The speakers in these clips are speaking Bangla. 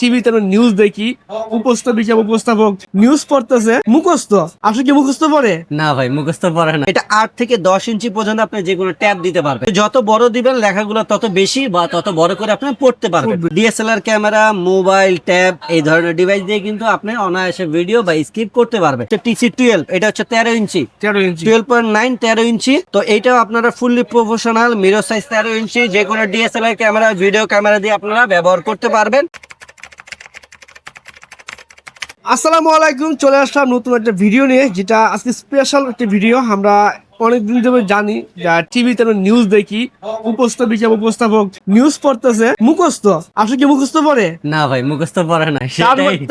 টিভিতে আমরা নিউজ দেখি উপস্থাপিকা উপস্থাপক নিউজ পড়তেছে মুখস্থ। আসলে কি মুখস্থ পড়ে? না ভাই মুখস্থ পড়ে না। এটা আট থেকে দশ ইঞ্চি পর্যন্ত আপনি যে কোনো ট্যাব দিতে পারবেন। যত বড় দিবেন লেখাগুলো তত বেশি বা তত বড় করে আপনি পড়তে পারবেন। ডিএসএলআর ক্যামেরা মোবাইল ট্যাব এই ধরনের ডিভাইস দিয়ে কিন্তু আপনি অনায়াসে ভিডিও বা স্কিপ করতে পারবেন। টিসি টুয়েলভ এটা হচ্ছে তেরো ইঞ্চি। তেরো ইঞ্চি। টুয়েলভ পয়েন্ট নাইন তেরো ইঞ্চি। তো এইটাও আপনারা ফুললি প্রফেশনাল মিরর সাইজ তেরো ইঞ্চি যে কোনো ডিএসএলআর ক্যামেরা ভিডিও ক্যামেরা দিয়ে আপনারা ব্যবহার করতে পারবেন। আসসালামু আলাইকুম চলে আসলাম নতুন একটা ভিডিও নিয়ে যেটা আজকে স্পেশাল একটা ভিডিও আমরা অনেকদিন ধরে জানি যা টিভিতে আমরা নিউজ দেখি উপস্থাপিকা উপস্থাপক নিউজ পড়তেছে মুখস্থ। আসলে কি মুখস্থ পড়ে? না ভাই মুখস্থ পড়ে না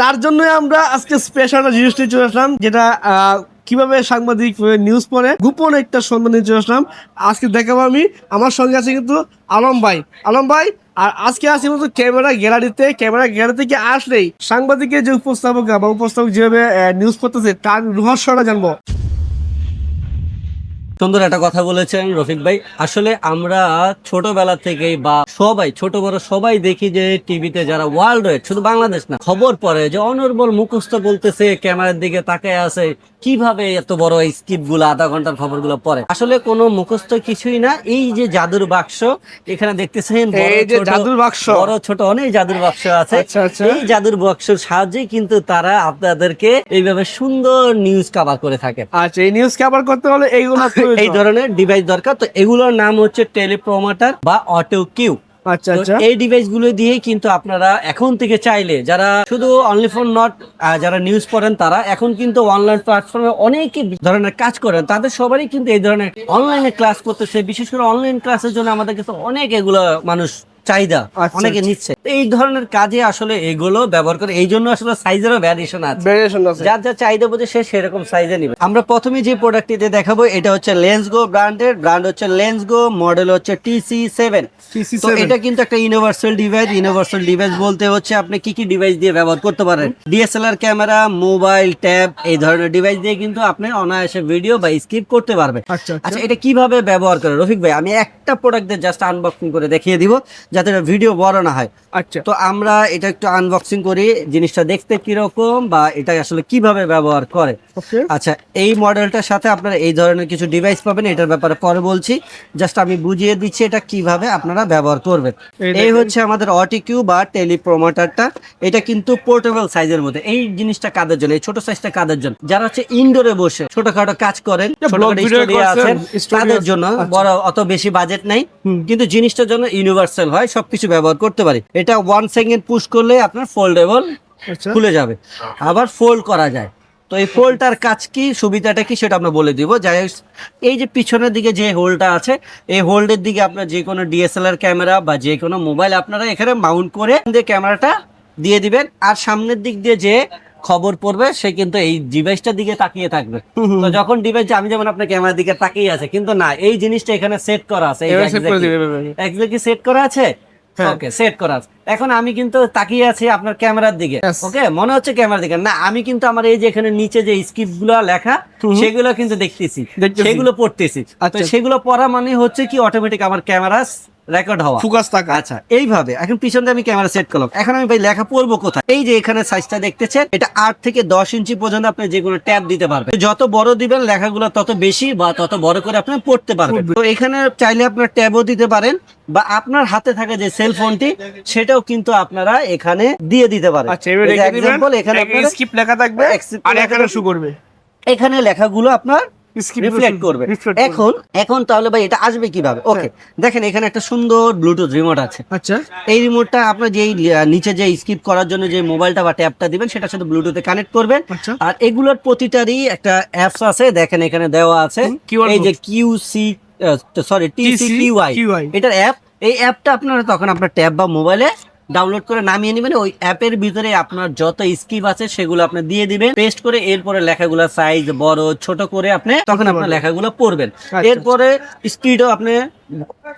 তার জন্য আমরা আজকে স্পেশাল একটা জিনিস নিয়ে চলে আসলাম যেটা আহ, কীভাবে সাংবাদিক নিউজ পড়ে গোপন একটা সম্মান নিয়ে চলে আসলাম। আজকে দেখাবো আমি আমার সঙ্গে আছে কিন্তু আলম ভাই। আলম ভাই আর আজকে আসি মতো ক্যামেরা গ্যালারিতে। ক্যামেরা গ্যালারি থেকে আসলেই সাংবাদিকের যে উপস্থাপক বা উপস্থাপক যেভাবে নিউজ করতেছে, তার রহস্যটা জানব। সুন্দর একটা কথা বলেছেন রফিক ভাই আসলে আমরা ছোটবেলা থেকেই বা সবাই ছোট বড় সবাই দেখি যে টিভিতে যারা ওয়ার্ল্ড ওয়েড শুধু বাংলাদেশ না খবর পড়ে যে অনর্বল মুখস্থ বলতেছে ক্যামেরার দিকে তাকায় আছে কীভাবে এত বড় স্কিপগুলো আধা ঘণ্টার খবরগুলো পড়ে আসলে কোনো মুখস্থ কিছুই না এই যে জাদুর বাক্স এখানে দেখতেছেন এই যে ছোট- জাদুর বাক্স। বড় ছোট অনেক জাদুর বাক্স আছে আচ্ছা, আচ্ছা। এই জাদুর বাক্সের সাহায্যে কিন্তু তারা আপনাদেরকে এইভাবে সুন্দর নিউজ কভার করে থাকে আচ্ছা এই নিউজ কভার করতে হলে এইগুলো। এই ধরনের ডিভাইস দরকার। তো এগুলোর নাম হচ্ছে টেলিপ্রোমাটার বা অটো কিউ আচ্ছা আচ্ছা। এই ডিভাইসগুলো দিয়ে কিন্তু আপনারা এখন থেকে চাইলে যারা শুধু অনলি ফর নট যারা নিউজ পড়েন তারা এখন কিন্তু অনলাইন প্ল্যাটফর্মে অনেক ধরনের কাজ করেন। তাদের সবারই কিন্তু এই ধরনের অনলাইনে ক্লাস করতেছে। বিশেষ করে অনলাইন ক্লাসের জন্য আমাদের কাছে অনেক এগুলো মানুষ চাহিদা আচ্ছা, অনেকে আচ্ছা। নিচ্ছে। এই ধরনের কাজে আসলে এগুলো ব্যবহার করে এই জন্য আসলে সাইজেরও ভ্যারিয়েশন আছে। যার যা চাহিদা বোঝে সে সেরকম সাইজে নিবে। আমরা প্রথমে যে প্রোডাক্টটিতে দেখাবো এটা হচ্ছে লেন্সগো ব্র্যান্ডের ব্র্যান্ড হচ্ছে লেন্সগো মডেল হচ্ছে টিসি সেভেন তো এটা কিন্তু একটা ইউনিভার্সাল ডিভাইস ইউনিভার্সাল ডিভাইস বলতে হচ্ছে আপনি কি কি ডিভাইস দিয়ে ব্যবহার করতে পারেন। ডিএসএলআর ক্যামেরা মোবাইল ট্যাব এই ধরনের ডিভাইস দিয়ে কিন্তু আপনি অনায়াসে ভিডিও বা স্কিপ করতে পারবেন। আচ্ছা আচ্ছা। আচ্ছা এটা কীভাবে ব্যবহার করে রফিক ভাই আমি একটা প্রোডাক্ট দিয়ে জাস্ট আনবক্সিং করে দেখিয়ে দিব। যাতে ভিডিও বড় না হয়। আচ্ছা। তো আমরা এটা একটু আনবক্সিং করি জিনিসটা দেখতে কীরকম বা এটা আসলে কীভাবে ব্যবহার করে। আচ্ছা এই মডেলটার সাথে আপনারা এই ধরনের কিছু ডিভাইস পাবেন এটার ব্যাপারে পরে বলছি। জাস্ট আমি বুঝিয়ে দিচ্ছি এটা কীভাবে আপনারা ব্যবহার করবেন। এই হচ্ছে আমাদের অটিকিউ বা টেলিপ্রোমাটারটা এটা কিন্তু পোর্টেবল সাইজের মধ্যে। এই জিনিসটা কাদের জন্য? এই ছোট সাইজটা কাদের জন্য? যারা হচ্ছে ইনডোরে বসে ছোটখাটো কাজ করেন আছেন তাদের জন্য আচ্ছা। বড় অত বেশি বাজেট নাই। কিন্তু জিনিসটার জন্য ইউনিভার্সাল হয়। সবকিছু ব্যবহার করতে পারি। এটা ওয়ান সেকেন্ড পুশ করলে আপনার ফোল্ডেবল আচ্ছা। খুলে যাবে। আবার ফোল্ড করা যায়। তো এই ফোল্ডটার কাজ কি সুবিধাটা কি সেটা আমরা বলে দিব। যাই হোক, এই যে পিছনের দিকে যে হোলটা আছে এই হোল্ডের দিকে আপনার যে কোনো ডিএসএলআর ক্যামেরা বা যে কোনো মোবাইল আপনারা এখানে মাউন্ট করে ক্যামেরাটা দিয়ে দিবেন। আর সামনের দিক দিয়ে যে খবর পড়বে সে কিন্তু এই ডিভাইসটার দিকে তাকিয়ে থাকবে। তো যখন ডিভাইস আমি যেমন আপনার ক্যামেরার দিকে তাকিয়ে আছে কিন্তু না এই জিনিসটা এখানে সেট করা আছে। এক্স্যাক্টলি সেট করা আছে? হ্যাঁ। ওকে সেট করা আছে। এখন আমি কিন্তু তাকিয়ে আছি আপনার ক্যামেরার দিকে। ওকে মনে হচ্ছে ক্যামেরার দিকে। না আমি কিন্তু আমার এই যে এখানে নিচে যে স্ক্রিপ্টগুলো লেখা সেগুলো কিন্তু দেখতেছি। দেখতেছি। সেগুলো পড়তেছি। আচ্ছা। সেগুলো পড়া মানে হচ্ছে কি অটোমেটিক আমার ক্যামেরা রেকর্ড হওয়া। ফোকাস থাকা। আচ্ছা এইভাবে এখন পিছন আমি ক্যামেরা সেট করলাম। এখন আমি ভাই লেখা পড়ব কোথায়? এই যে এখানে সাইজটা দেখতেছেন এটা আট থেকে দশ ইঞ্চি পর্যন্ত আপনি যে কোনো ট্যাব দিতে পারবেন। যত বড় দিবেন লেখাগুলো তত বেশি বা তত বড় করে আপনি পড়তে পারবেন। তো এখানে চাইলে আপনার ট্যাবও দিতে পারেন বা আপনার হাতে থাকা যে সেল ফোনটি সেটাও কিন্তু আপনারা এখানে দিয়ে দিতে পারেন। আচ্ছা এখানে আপনারা- স্কিপ লেখা থাকবে আর এখানে শু করবে। এখানে লেখাগুলো আপনার রিফ্লেক্ট করবে। এখন এখন তাহলে ভাই এটা আসবে কীভাবে? ওকে দেখেন এখানে একটা সুন্দর ব্লুটুথ রিমোট আছে। আচ্ছা। এই রিমোটটা আপনার যেই নিচে যে স্কিপ করার জন্য যে মোবাইলটা বা ট্যাবটা দিবেন সেটার সাথে ব্লুটুথে কানেক্ট করবেন। আচ্ছা। আর এগুলোর প্রতিটারই একটা অ্যাপস আছে দেখেন এখানে দেওয়া আছে। এই যে code। Q C sorry TC QI এটার অ্যাপ এই অ্যাপটা আপনারা তখন আপনার ট্যাব বা মোবাইলে ডাউনলোড করে নামিয়ে নেবেন। ওই অ্যাপের ভিতরে আপনার যত স্কিপ আছে সেগুলো আপনি দিয়ে দিবেন। পেস্ট করে এরপরে লেখাগুলো সাইজ বড় ছোট করে আপনি তখন আপনার লেখাগুলো পড়বেন। আচ্ছা। এরপরে স্পিডও আপনি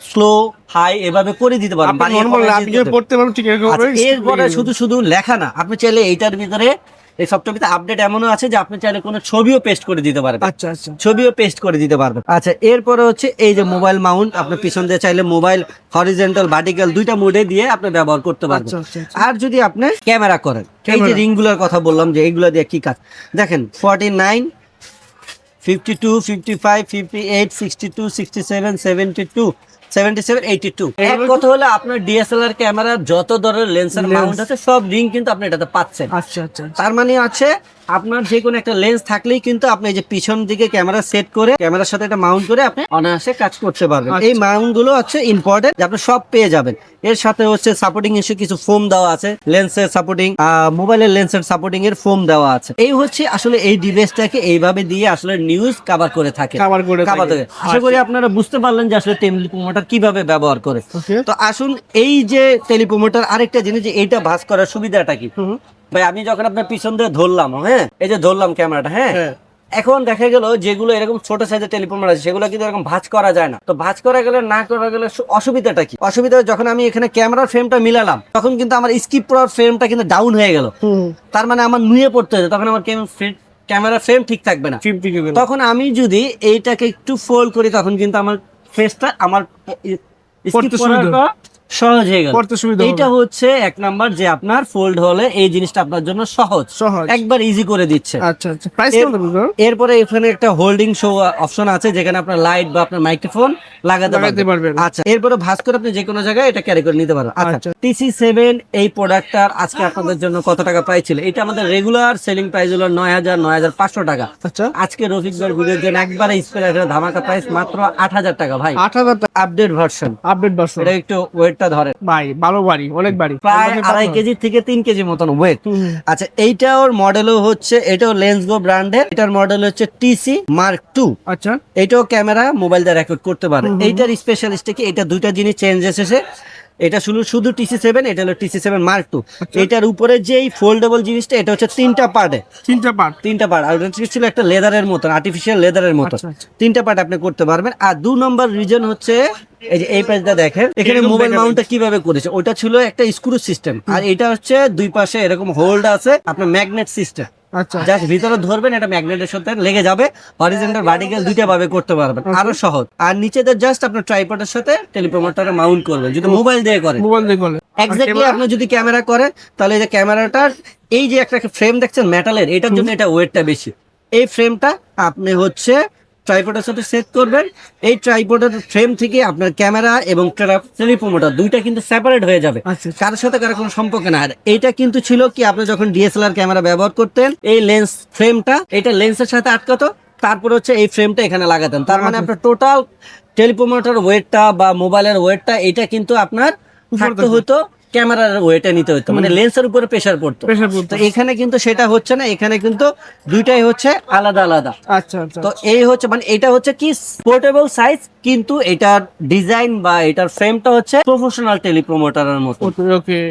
স্লো হাই এভাবে করে দিতে পারেন। আচ্ছা, এরপরে শুধু শুধু লেখা না। আপনি চাইলে এইটার ভিতরে এই সফটওয়্যারতে আপডেট এমনও আছে যে আপনি চাইলে কোনো ছবিও পেস্ট করে দিতে পারবেন। আচ্ছা আচ্ছা। ছবিও পেস্ট করে দিতে পারবেন। আচ্ছা এরপরে হচ্ছে এই যে মোবাইল মাউন্ট আপনি পিছন দিয়ে চাইলে মোবাইল হরিজেন্টাল ভার্টিক্যাল দুইটা মোডে দিয়ে আপনি ব্যবহার করতে পারবেন। আচ্ছা, আচ্ছা, আচ্ছা। আর যদি আপনি ক্যামেরা করেন এই যে। রিংগুলোর কথা বললাম যে এইগুলো দিয়ে কি কাজ? দেখেন forty nine fifty two fifty five fifty eight sixty two sixty seven seventy two কথা হলো আপনার ডিএসএলআর ক্যামেরার যত ধরনের লেন্সের। মাউন্ট আছে সব রিং কিন্তু আপনি এটাতে পাচ্ছেন আচ্ছা আচ্ছা আচ্ছা। তার মানে আছে আপনার যে কোনো একটা লেন্স থাকলেই কিন্তু আপনি এই যে পিছন দিকে ক্যামেরা সেট করে ক্যামেরার সাথে এটা মাউন্ট করে আপনি অনায়াসে কাজ করতে পারবেন। আচ্ছা। এই মাউন্টগুলো হচ্ছে ইম্পর্টেন্ট আপনি সব পেয়ে যাবেন। এর সাথে হচ্ছে সাপোর্টিং এসে কিছু ফোম দেওয়া আছে লেন্সের সাপোর্টিং মোবাইলের লেন্সের সাপোর্টিং এর ফোম দেওয়া আছে। এই হচ্ছে আসলে এই ডিভাইসটাকে এইভাবে দিয়ে আসলে নিউজ কভার করে থাকে। করে। আশা করি আপনারা বুঝতে পারলেন যে আসলে টেলিপ্রোমোটার কীভাবে ব্যবহার করে। তো আসুন এই যে টেলিপ্রোমোটার আরেকটা জিনিস যে এইটা ভাস করার সুবিধাটা কি। ভাই আমি যখন আপনার পিছন দিয়ে ধরলাম হ্যাঁ? এই যে ধরলাম ক্যামেরাটা হ্যাঁ? হ্যাঁ। এখন দেখা গেল যেগুলো এরকম ছোট সাইজের টেলিফোন আছে সেগুলো কিন্তু এরকম ভাঁজ করা যায় না। তো ভাঁজ করা গেলে না করা গেলে অসুবিধাটা কি? অসুবিধা যখন আমি এখানে ক্যামেরার ফ্রেমটা মিলালাম তখন কিন্তু আমার স্কিপ করার ফ্রেমটা কিন্তু ডাউন হয়ে গেল। তার মানে আমার নুয়ে পড়তে হচ্ছে তখন আমার ক্যামেরা ফ্রেম ঠিক থাকবে না। তখন আমি যদি এইটাকে একটু ফোল্ড করি তখন কিন্তু আমার ফেসটা আমার সহজ হয়ে গেল। পড়তে সুবিধা হচ্ছে এক নাম্বার যে আপনার ফোল্ড হলে এই জিনিসটা আপনার জন্য সহজ। সহজ। একবার ইজি করে দিচ্ছে। আচ্ছা আচ্ছা। প্রাইস? এরপরে এখানে একটা হোল্ডিং শো অপশন আছে যেখানে আপনার লাইট বা আপনার মাইক্রোফোন লাগাতে পারবেন। আচ্ছা এরপরে ভাস করে আপনি যে কোনো জায়গায় এটা ক্যারি করে নিতে পারবেন আচ্ছা। আচ্ছা। টিসি সেভেন এই প্রোডাক্টটার আজকে আপনাদের জন্য কত টাকা প্রাইস ছিল? এটা আমাদের রেগুলার সেলিং প্রাইস হলো নয় হাজার নয় হাজার পাঁচশো টাকা। আচ্ছা। আজকে রফিক ভাই ভিডিওর জন্য একবারে ধামাকা প্রাইস মাত্র আট হাজার টাকা ভাই। আট হাজার আপডেট ভার্সন আপডেট বাসন এটা একটু ওয়েটটা ধরে ভাই ভালো বাড়ি অনেক বাড়ি। প্রায় আড়াই কেজি থেকে তিন কেজি মতন ওয়েট আচ্ছা এইটা ওর মডেলও হচ্ছে এটাও লেন্সগো ব্র্যান্ডের এটার মডেল হচ্ছে টিসি মার্ক টু আচ্ছা। এটাও ক্যামেরা মোবাইল দিয়ে রেকর্ড করতে পারে। এইটার স্পেশালিস্ট কি? এটা দুইটা জিনিস চেঞ্জ এসেছে। এটা শুধু শুধু টিসি সেভেন এটা হলো টিসি সেভেন মার্ক টু। এটার উপরে যেই ফোল্ডেবল জিনিসটা এটা হচ্ছে তিনটা পার্টে তিনটা পার্ট তিনটা পার্ট আর ছিল একটা লেদারের মতন আর্টিফিশিয়াল লেদারের মতো আচ্ছা, আচ্ছা। তিনটা পার্ট আপনি করতে পারবেন। আর দু নম্বর রিজন হচ্ছে এই যে এই পেজটা দেখেন এখানে মোবাইল মাউন্টটা কীভাবে করেছে? ওটা ছিল একটা স্ক্রু সিস্টেম আর এটা হচ্ছে দুই পাশে এরকম হোল্ড আছে আপনার ম্যাগনেট সিস্টেম আচ্ছা। জাস্ট ভিতরে ধরবেন এটা ম্যাগনেটের সাথে লেগে যাবে হরিজেন্টাল ভার্টিক্যাল দুইটা ভাবে করতে পারবেন। আরও সহজ। আর জাস্ট আপনার ট্রাইপডের সাথে টেলিপ্রোমোটারে মাউন্ট করবেন যদি মোবাইল দিয়ে করেন। মোবাইল দিয়ে করলে এক্স্যাক্টলি আপনি যদি ক্যামেরা করে তাহলে এই যে ক্যামেরাটার এই যে একটা ফ্রেম দেখছেন মেটালের এটার জন্য এটা ওয়েটটা বেশি। এই ফ্রেমটা আপনি হচ্ছে ট্রাইপডের সাথে সেট করবেন। এই ট্রাইপডের ফ্রেম থেকে আপনার ক্যামেরা এবং টেলিপ্রোমোটার দুইটা কিন্তু সেপারেট হয়ে যাবে। আচ্ছা। কারোর সাথে কারও কোনো সম্পর্ক না আর এইটা কিন্তু ছিল কি আপনি যখন ডিএসএলআর ক্যামেরা ব্যবহার করতেন এই লেন্স ফ্রেমটা এটা লেন্সের সাথে আটকাতো তারপর হচ্ছে এই ফ্রেমটা এখানে লাগাতেন। তার মানে আপনার টোটাল টেলিপ্রোমোটার ওয়েটটা বা মোবাইলের ওয়েটটা এটা কিন্তু আপনার থাকতে। হতো। ক্যামেরার ওয়েটে নিতে হতো মানে লেন্সের উপরে প্রেসার পড়তো। তো এখানে কিন্তু সেটা হচ্ছে না এখানে কিন্তু দুইটাই হচ্ছে আলাদা আলাদা। আচ্ছা আচ্ছা তো এই হচ্ছে মানে এটা হচ্ছে কি পোর্টেবল সাইজ কিন্তু এটার ডিজাইন বা এটার ফ্রেমটা হচ্ছে প্রফেশনাল টেলিপ্রোমোটারের মতো।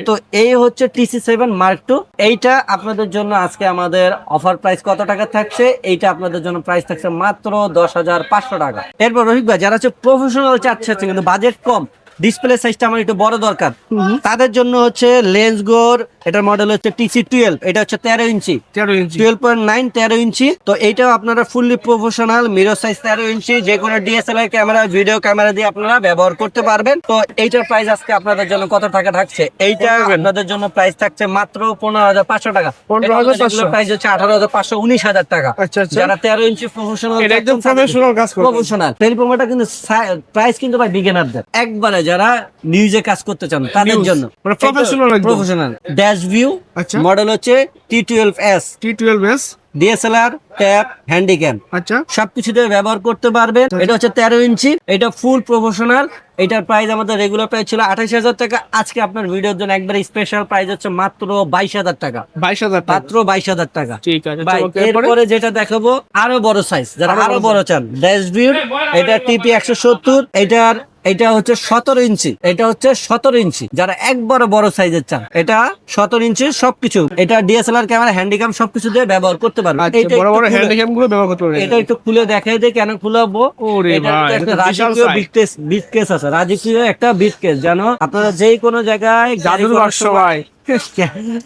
তো এই হচ্ছে টিসি সেভেন মার্ক টু এইটা আপনাদের জন্য আজকে আমাদের অফার প্রাইস কত টাকা থাকছে? এইটা আপনাদের জন্য প্রাইস থাকছে মাত্র দশ হাজার পাঁচশো টাকা। এরপর রহিক ভাই যারা হচ্ছে প্রফেশনাল চাচ্ছে কিন্তু বাজেট কম ডিসপ্লে সাইজটা আমার একটু বড় দরকার। তাদের জন্য হচ্ছে লেন্স গোর এটার মডেল হচ্ছে টিসি টুয়েলভ এটা হচ্ছে তেরো ইঞ্চি। তেরো ইঞ্চি। টুয়েলভ পয়েন্ট নাইন তেরো ইঞ্চি। তো এইটাও আপনারা ফুললি প্রফেশনাল মিরর সাইজ তেরো ইঞ্চি যে কোনো ডিএসএলআর ক্যামেরা ভিডিও ক্যামেরা দিয়ে আপনারা ব্যবহার করতে পারবেন। তো এইটার প্রাইস আজকে আপনাদের জন্য কত টাকা থাকছে? এইটা আপনাদের জন্য প্রাইস থাকছে মাত্র পনেরো হাজার পাঁচশো টাকা। 15,500 প্রাইস হচ্ছে আঠারো হাজার পাঁচশো উনিশ হাজার টাকা। আচ্ছা, আচ্ছা। যারা তেরো ইঞ্চি প্রফেশনাল একদম professional কাজ করবে। প্রফেশনাল টেলিপ্রোমোটা কিন্তু প্রাইস কিন্তু ভাই বিগিনারদের একবারে যারা নিউজে কাজ করতে চান তাদের জন্য। একদম। প্রফেশনাল ড্যাশ ভিউ আচ্ছা। মডেল হচ্ছে T twelve S T twelve S DSLR tab handycam আচ্ছা। সবকিছুতে ব্যবহার করতে পারবেন এটা হচ্ছে তেরো ইঞ্চি। এটা ফুল প্রফেশনাল এটার প্রাইস আমাদের রেগুলার প্রাইস ছিল আঠাশ হাজার টাকা। আজকে আপনার ভিডিওর জন্য একবার স্পেশাল প্রাইস হচ্ছে মাত্র বাইশ হাজার টাকা। বাইশ হাজার মাত্র বাইশ হাজার টাকা। ঠিক আছে এরপরে? যেটা দেখাবো আরও বড় সাইজ যারা আরও বড় চান ড্যাশবিউড এটা টিপি একশো সত্তর এটার এটা হচ্ছে সতেরো ইঞ্চি। এটা হচ্ছে সতেরো ইঞ্চি। যারা একবার বড় সাইজের চান এটা সতেরো ইঞ্চি সবকিছু। এটা ডিএসএলআর ক্যামেরা হ্যান্ডিক্যাম সবকিছু দিয়ে ব্যবহার করতে পারবেন। আচ্ছা এটা বড় একটু বড় খুলে- হ্যান্ডিক্যামগুলো ব্যবহার করতে পারবেন। এটা একটু খুলে দেখাই দিই কেন খুলাবো? রাজকীয় বিটকেস বিটকেস আছে। রাজকীয় একটা বিটকেস জানো আপনারা যে কোনো জায়গায় বাক্স ভাই।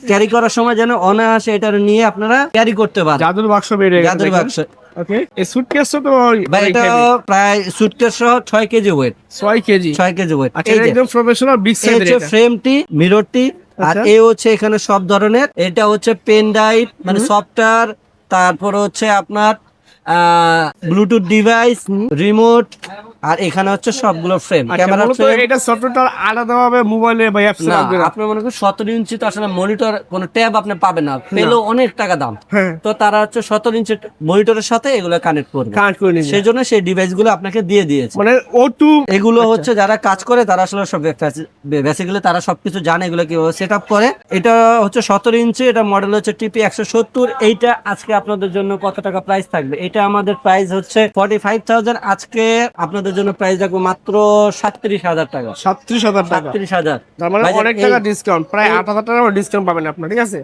ক্যারি করার সময় যেন অনায়াসে এটা নিয়ে আপনারা ক্যারি করতে পারেন। জাদুর বাক্স বেড়ে গেছে জাদুর বাক্স। ওকে এই সুটকেসটা তো ভাই এটা প্রায় সুটকেস সহ ছয় কেজি ওয়েট 6 কেজি ছয় কেজি ওয়েট আচ্ছা একদম প্রফেশনাল বিগ সাইজের এটা। ফ্রেমটি মিররটি আর আচ্ছা। এ হচ্ছে এখানে সব ধরনের। এটা হচ্ছে পেন ড্রাইভ মানে সফটওয়্যার তারপর হচ্ছে আপনার ব্লুটুথ ডিভাইস রিমোট আর এখানে হচ্ছে সবগুলো ফ্রেম আচ্ছা ক্যামেরা এটা সফটওয়্যারটা আলাদাভাবে মোবাইলে বা অ্যাপসে না রাখবেন আপনার মনে করেন সতেরো ইঞ্চি তো আসলে মনিটর কোনো ট্যাব আপনি পাবেন না। পেলেও অনেক টাকা দাম। হ্যাঁ। তো তারা হচ্ছে সতেরো ইঞ্চি মনিটরের সাথে এগুলো কানেক্ট করবে। কানেক্ট করে নিবেন সেই জন্য সেই ডিভাইসগুলো আপনাকে দিয়ে দিয়েছে। মানে O2 এগুলো হচ্ছে যারা কাজ করে তারা আসলে সব বেসিক্যালি তারা সবকিছু জানে এগুলো কীভাবে সেট আপ করে। এটা হচ্ছে সতেরো ইঞ্চি এটা মডেল হচ্ছে টিপি একশো সত্তর। এইটা আজকে আপনাদের জন্য কত টাকা প্রাইস থাকবে? এটা আমাদের প্রাইস হচ্ছে ফর্টি ফাইভ থাউজেন্ড আজকে আপনাদের জন্য প্রাইস রাখব মাত্র সাতত্রিশ হাজার টাকা। 37000 টাকা। সাতত্রিশ হাজার। তার মানে অনেক টাকা ডিসকাউন্ট প্রায় 8000 টাকা ডিসকাউন্ট পাবেন আপনার ঠিক আছে?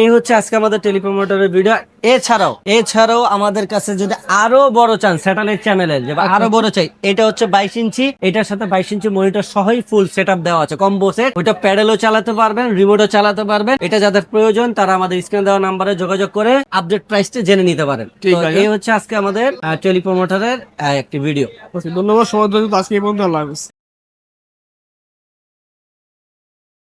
এই হচ্ছে আজকে আমাদের টেলিপ্রোমোটারের ভিডিও এছাড়াও এছাড়াও আমাদের কাছে যদি আরও বড় চান স্যাটেলাইট চ্যানেলের যে আরও বড় চাই এটা হচ্ছে বাইশ ইঞ্চি। এটার সাথে বাইশ ইঞ্চি মনিটর সহই ফুল সেট দেওয়া আছে কম্বো সেট ওইটা প্যাডেলও চালাতে পারবেন রিমোটও চালাতে পারবেন। এটা যাদের প্রয়োজন তারা আমাদের স্ক্রিন দেওয়া নাম্বারে যোগাযোগ করে আপডেট প্রাইসটা জেনে নিতে পারেন। ঠিক এই হচ্ছে আজকে আমাদের টেলিপ্রোমোটারের একটি ভিডিও ধন্যবাদ সময় জন্য। আজকে এই পর্যন্ত আল্লাহ হাফেজ